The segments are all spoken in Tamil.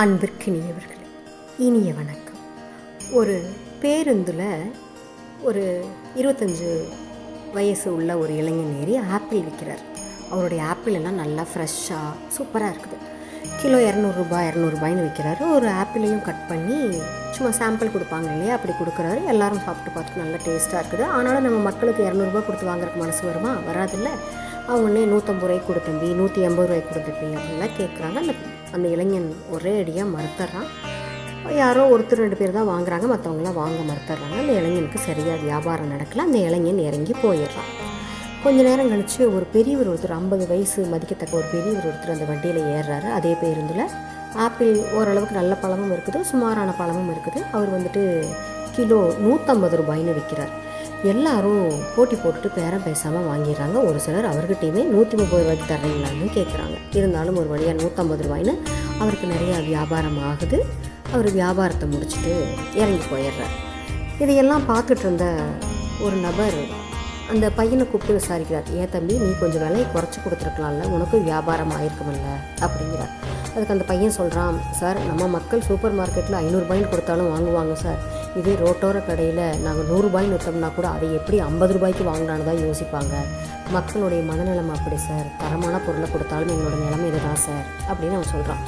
அன்பிற்கினியவர்களே இனிய வணக்கம். ஒரு பேருந்தில் ஒரு இருபத்தஞ்சு வயசு உள்ள ஒரு இளைஞன் ஏறி ஆப்பிள் விற்கிறார் அவருடைய ஆப்பிள் எல்லாம் நல்லா ஃப்ரெஷ்ஷாக சூப்பராக இருக்குது. கிலோ இரநூறுபா இரநூறுபாய்னு விற்கிறாரு ஒரு ஆப்பிளையும் கட் பண்ணி சும்மா சாம்பிள் கொடுப்பாங்க இல்லையா? அப்படி கொடுக்குறாரு. எல்லாரும் சாப்பிட்டு பார்த்துட்டு நல்லா டேஸ்ட்டாக இருக்குது. ஆனாலும் நம்ம மக்களுக்கு இரநூறுபா கொடுத்து வாங்குறதுக்கு மனசு வருமா? வராதுல்ல. அவங்களே நூற்றம்பது ரூபாய்க்கு கொடுத்தம்பி நூற்றி எண்பது ரூபாய்க்கு கொடுத்துப்பி அப்படின்லாம் கேட்குறாங்க அந்த அந்த இளைஞன் ஒரே அடியாக மறுத்துறான். யாரோ ஒருத்தர் ரெண்டு பேர் தான் வாங்குறாங்க மற்றவங்களாம் வாங்க மறுத்துறாங்க. அந்த இளைஞனுக்கு சரியாக வியாபாரம் நடக்கல. அந்த இளைஞன் இறங்கி போயிடுறான். கொஞ்ச நேரம் கழித்து ஒரு பெரியவர் ஒருத்தர் ஐம்பது வயசு மதிக்கத்தக்க ஒரு பெரியவர் ஒருத்தர் அந்த வண்டியில் ஏறுறாரு. அதே பேருந்தில் ஆப்பிள் ஓரளவுக்கு நல்ல பழமும் இருக்குது சுமாரான பழமும் இருக்குது. அவர் வந்துட்டு கிலோ நூற்றம்பது ரூபாய்னு விற்கிறார் எல்லாரும் போட்டி போட்டுட்டு பேரம் பேசாமல் வாங்கிடுறாங்க. ஒரு சிலர் அவர்கிட்டையுமே நூற்றி முப்பது ரூபாய்க்கு தர்றீங்களான்னு கேட்குறாங்க இருந்தாலும் ஒரு வழியாக நூற்றம்பது ரூபாய்ன்னு அவருக்கு நிறையா வியாபாரம் ஆகுது. அவர் வியாபாரத்தை முடிச்சுட்டு இறங்கி போயிடுறார். இதையெல்லாம் பார்த்துட்டு இருந்த ஒரு நபர் அந்த பையனை கூப்பிட்டு விசாரிக்கிறார். ஏன் தம்பி நீ கொஞ்சம் விலையை குறைச்சி கொடுத்துருக்கலாம்ல. உனக்கும் வியாபாரம் ஆயிருக்குமில்ல அப்படிங்கிறார். அதுக்கு அந்த பையன் சொல்கிறான் சார் நம்ம மக்கள் சூப்பர் மார்க்கெட்டில் ஐநூறுபாய்னு கொடுத்தாலும் வாங்குவாங்க சார். இதே ரோட்டோர கடையில் நாங்கள் நூறுரூபாய்னு விற்றோம்னா கூட அதை எப்படி ஐம்பது ரூபாய்க்கு வாங்கினான்னு தான் யோசிப்பாங்க. மக்களுடைய மனநலம் அப்படி சார். தரமான பொருளை கொடுத்தாலும் எங்களோட நிலைமை இதுதான் சார் அப்படின்னு அவன் சொல்கிறான்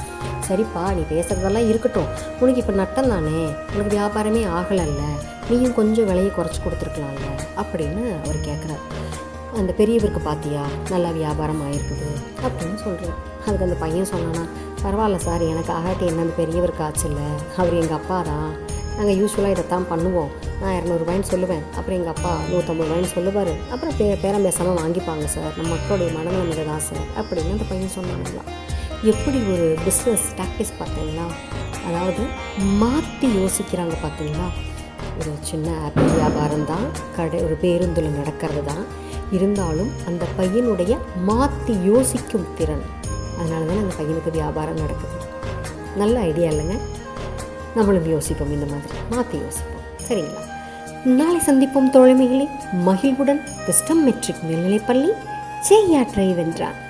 சரிப்பா நீ பேசுகிறதெல்லாம் இருக்கட்டும். உனக்கு இப்போ நட்டம் தானே? உனக்கு வியாபாரமே ஆகலைல்ல. நீயும் கொஞ்சம் விலையை குறைச்சி கொடுத்துருக்கலாம்ல அப்படின்னு அவர் கேட்குறார் அந்த பெரியவருக்கு பார்த்தியா நல்லா வியாபாரம் ஆயிருக்குது அப்படின்னு சொல்கிறார் அதுக்கு அந்த பையன் சொன்னானா பரவாயில்ல சார் எனக்கு ஆகாட்டி என்ன அந்த பெரியவருக்கு ஆச்சு இல்லை? அவர் எங்கள் அப்பா தான். நாங்கள் யூஸ்வலாக இதைத்தான் பண்ணுவோம். நான் இரநூறுபாயின்னு சொல்லுவேன். அப்புறம் எங்கள் அப்பா நூற்றம்பது ரூபாய்ன்னு சொல்லுவார். அப்புறம் பே பேரம் பேசாமல் வாங்கிப்பாங்க சார் நம்ம மக்களுடைய மனநிலைமை தான் சார் அப்படின்னு அந்த பையன் சொன்னாங்களாம் எப்படி ஒரு பிஸ்னஸ் டாக்டிஸ் பார்த்தீங்களா? அதாவது மாற்றி யோசிக்கிறாங்க பார்த்தீங்களா? ஒரு சின்ன ஆப்பிள் வியாபாரம் தான். கடை ஒரு பேருந்தில் நடக்கிறது தான். இருந்தாலும் அந்த பையனுடைய மாற்றி யோசிக்கும் திறன். அதனால தான் அந்த பையனுக்கு வியாபாரம் நடக்குது. நல்ல ஐடியா இல்லைங்க? நம்மளும் யோசிப்போம் இந்த மாதிரி. மாற்றி யோசிப்போம். சரிங்களா? நாளை சந்திப்போம் தோழமைகளே. மகிழ்வுடன் விஸ்டம் மெட்ரிக் மேல்நிலைப்பள்ளி செய்யாற்றை வென்றான்